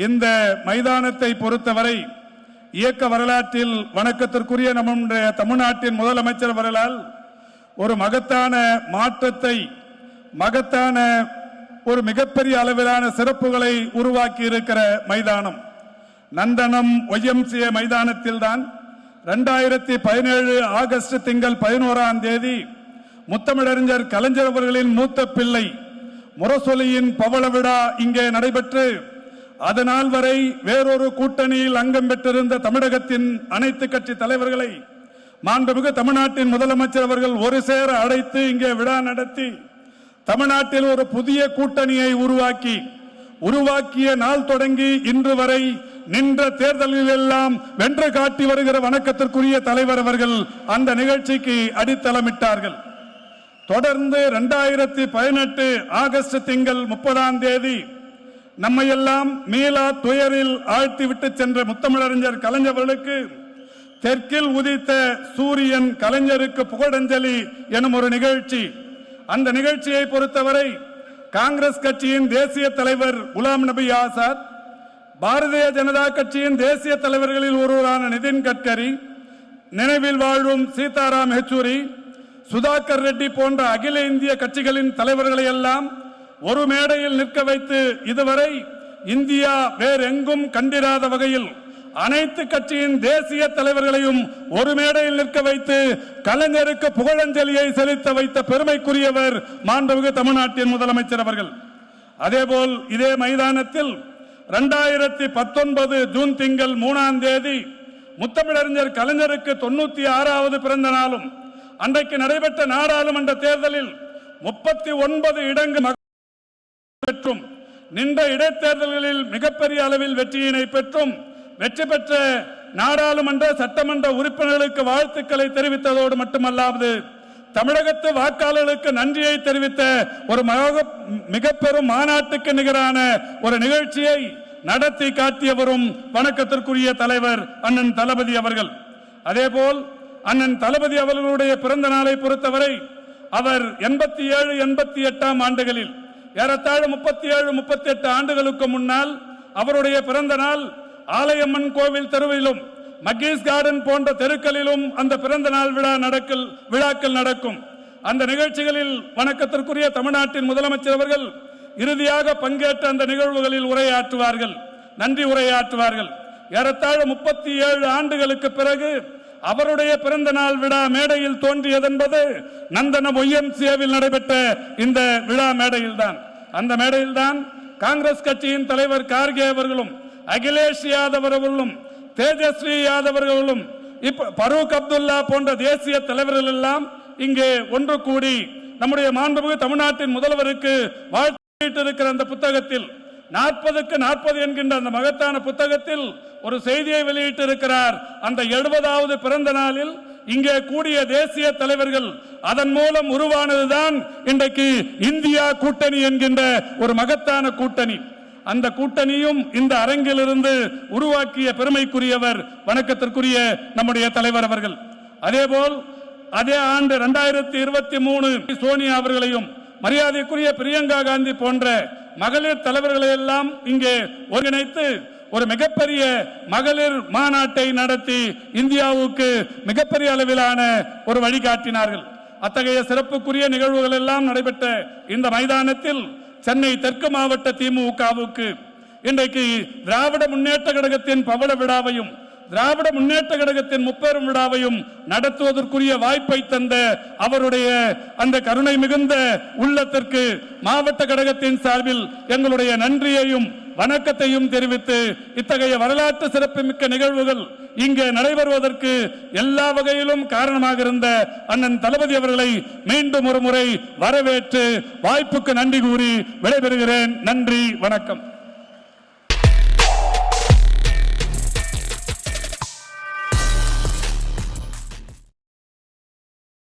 இந்த மைதானத்தை பொறுத்தவரை இயக்க வரலாற்றில் வணக்கத்திற்குரிய நம்முடைய தமிழ்நாட்டின் முதலமைச்சர் அவர்களால் ஒரு மகத்தான மாற்றத்தை மகத்தான ஒரு மிகப்பெரிய அளவிலான சிறப்புகளை உருவாக்கி இருக்கிற மைதானம். நந்தனம் ஒய்எம்சிஏ மைதானத்தில் தான் ரெண்டாயிரத்தி பதினேழு ஆகஸ்ட் திங்கள் பதினோராம் தேதி முத்தமிழறிஞர் கலைஞர் அவர்களின் மூத்த பிள்ளை முரசொலியின் பவள விழா இங்கே நடைபெற்று அதனால் வரை வேறொரு கூட்டணியில் அங்கம் பெற்றிருந்த தமிழகத்தின் அனைத்து கட்சி தலைவர்களை மாண்புமிகு தமிழ்நாட்டின் முதலமைச்சர் அவர்கள் ஒரு சேர அழைத்து இங்கே விழா நடத்தி தமிழ்நாட்டில் ஒரு புதிய கூட்டணியை உருவாக்கி உருவாக்கிய நாள் தொடங்கி இன்று வரை நின்ற தேர்தலில் எல்லாம் வென்று காட்டி வருகிற வணக்கத்திற்குரிய தலைவர் அவர்கள் அந்த நிகழ்ச்சிக்கு அடித்தளமிட்டார்கள். தொடர்ந்து இரண்டாயிரத்தி பதினெட்டு ஆகஸ்ட் திங்கள் முப்பதாம் தேதி நம்மையெல்லாம் மீளா துயரில் ஆழ்த்தி விட்டு சென்ற முத்தமிழறிஞர் கலைஞர்களுக்கு தெற்கில் உதித்த சூரியன் கலைஞருக்கு புகழஞ்சலி எனும் ஒரு நிகழ்ச்சி. அந்த நிகழ்ச்சியை பொறுத்தவரை காங்கிரஸ் கட்சியின் தேசிய தலைவர் குலாம் நபி ஆசாத் பாரதிய ஜனதா கட்சியின் தேசிய தலைவர்களில் ஒருவரான நிதின் கட்கரி நினைவில் வாழும் சீதாராம் யெச்சூரி சுதாகர் ரெட்டி போன்ற அகில இந்திய கட்சிகளின் தலைவர்களை எல்லாம் ஒரு மேடையில் நிற்க வைத்து இதுவரை இந்தியா வேறெங்கும் கண்டிராத வகையில் அனைத்து கட்சியின் தேசிய தலைவர்களையும் ஒரு மேடையில் நிற்க வைத்து கலைஞருக்கு புகழஞ்சலியை செலுத்த வைத்த பெருமைக்குரியவர் மாண்புமிகு தமிழ்நாட்டின் முதலமைச்சர் அவர்கள். அதேபோல் இதே மைதானத்தில் இரண்டாயிரத்தி பத்தொன்பது ஜூன் திங்கள் மூணாம் தேதி முத்தமிழறிஞர் கலைஞருக்கு தொண்ணூத்தி ஆறாவது பிறந்த நாளும் அன்றைக்கு நடைபெற்ற நாடாளுமன்ற தேர்தலில் முப்பத்தி ஒன்பது இடங்கள் மக- பெற்றும். நின்ற இடைத்தேர்தல்களில் மிகப்பெரிய அளவில் வெற்றியினை பெற்றும். வெற்றி பெற்ற நாடாளுமன்ற சட்டமன்ற உறுப்பினர்களுக்கு வாழ்த்துக்களை தெரிவித்ததோடு மட்டுமல்லாது தமிழகத்து வாக்காளர்களுக்கு நன்றியை தெரிவித்த ஒரு மக- மிக பெரும் மாநாட்டுக்கு நிகரான ஒரு நிகழ்ச்சியை நடத்தி காட்டியவரும் வணக்கத்திற்குரிய தலைவர் அண்ணன் தளபதி அவர்கள். அதேபோல் அண்ணன் தளபதி அவர்களுடைய பிறந்த நாளை பொறுத்தவரை அவர் எண்பத்தி ஏழு எண்பத்தி எட்டாம் ஆண்டுகளில் ஏறத்தாழ முப்பத்தி ஏழு முப்பத்தி எட்டு ஆண்டுகளுக்கு முன்னால் அவருடைய பிறந்த நாள் ஆலயம்மன் கோவில் தெருவிலும் மகேஷ் கார்டன் போன்ற தெருக்களிலும் அந்த பிறந்த நாள் விழா நடக்கல் விழாக்கள் நடக்கும். அந்த நிகழ்ச்சிகளில் வணக்கத்திற்குரிய தமிழ்நாட்டின் முதலமைச்சர் அவர்கள் இறுதியாக பங்கேற்ற அந்த நிகழ்வுகளில் உரையாற்றுவார்கள். நன்றி உரையாற்றுவார்கள். ஏறத்தாழ முப்பத்தி ஏழு ஆண்டுகளுக்கு பிறகு அவருடைய பிறந்த நாள் விழா மேடையில் தோன்றியதென்பது நந்தனம் ஒய்எம்சிஏவில் நடைபெற்ற இந்த விழா மேடையில் தான் அந்த மேடையில் தான் காங்கிரஸ் கட்சியின் தலைவர் கார்கே அவர்களும் அகிலேஷ் யாதவ் அவர்களும் தேஜஸ்வி யாதவ் அவர்களும் பரூக் அப்துல்லா போன்ற தேசிய தலைவர்கள் எல்லாம் இங்கே ஒன்று கூடி நம்முடைய மாண்புமிகு தமிழ்நாட்டின் முதல்வருக்கு வாழ்த்து இருக்கிற அந்த புத்தகத்தில் நாற்பதுக்கு நாற்பது என்கின்ற அந்த மகத்தான புத்தகத்தில் ஒரு செய்தியை வெளியிட்டு இருக்கிறார் அந்த எழுபதாவது பிறந்த நாளில் இங்கே கூடிய தேசிய தலைவர்கள் அதன் மூலம் உருவானதுதான் இன்றைக்கு இந்தியா கூட்டணி என்கின்ற ஒரு மகத்தான கூட்டணி. அந்த கூட்டணியும் இந்த அரங்கிலிருந்து உருவாக்கிய பெருமைக்குரியவர் வணக்கத்திற்குரிய நம்முடைய தலைவர் அவர்கள். அதேபோல் அதே ஆண்டு இரண்டாயிரத்தி இருபத்தி மூணு சோனியா அவர்களையும் மரியாதைக்குரிய பிரியங்கா காந்தி போன்ற மகளிர் தலைவர்களை எல்லாம் இங்கே ஒருங்கிணைத்து ஒரு மிகப்பெரிய மகளிர் மாநாட்டை நடத்தி இந்தியாவுக்கு மிகப்பெரிய அளவிலான ஒரு வழிகாட்டினார்கள். அத்தகைய சிறப்புக்குரிய நிகழ்வுகள் எல்லாம் நடைபெற்ற இந்த மைதானத்தில் சென்னை தெற்கு மாவட்ட திமுகவுக்கு இன்றைக்கு திராவிட முன்னேற்ற கழகத்தின் பவள விழாவையும் திராவிட முன்னேற்ற கழகத்தின் முப்பெரும் விழாவையும் நடத்துவதற்குரிய வாய்ப்பை தந்த அவருடைய அந்த கருணை மிகுந்த உள்ளத்திற்கு மாவட்ட கழகத்தின் சார்பில் எங்களுடைய நன்றியையும் வணக்கத்தையும் தெரிவித்து இத்தகைய வரலாற்று சிறப்புமிக்க நிகழ்வுகள் இங்கே நடைபெறுவதற்கு எல்லா வகையிலும் காரணமாக இருந்த அண்ணன் தளபதி அவர்களை மீண்டும் ஒரு முறை வரவேற்று வாய்ப்புக்கு நன்றி கூறி விடைபெறுகிறேன். நன்றி வணக்கம்.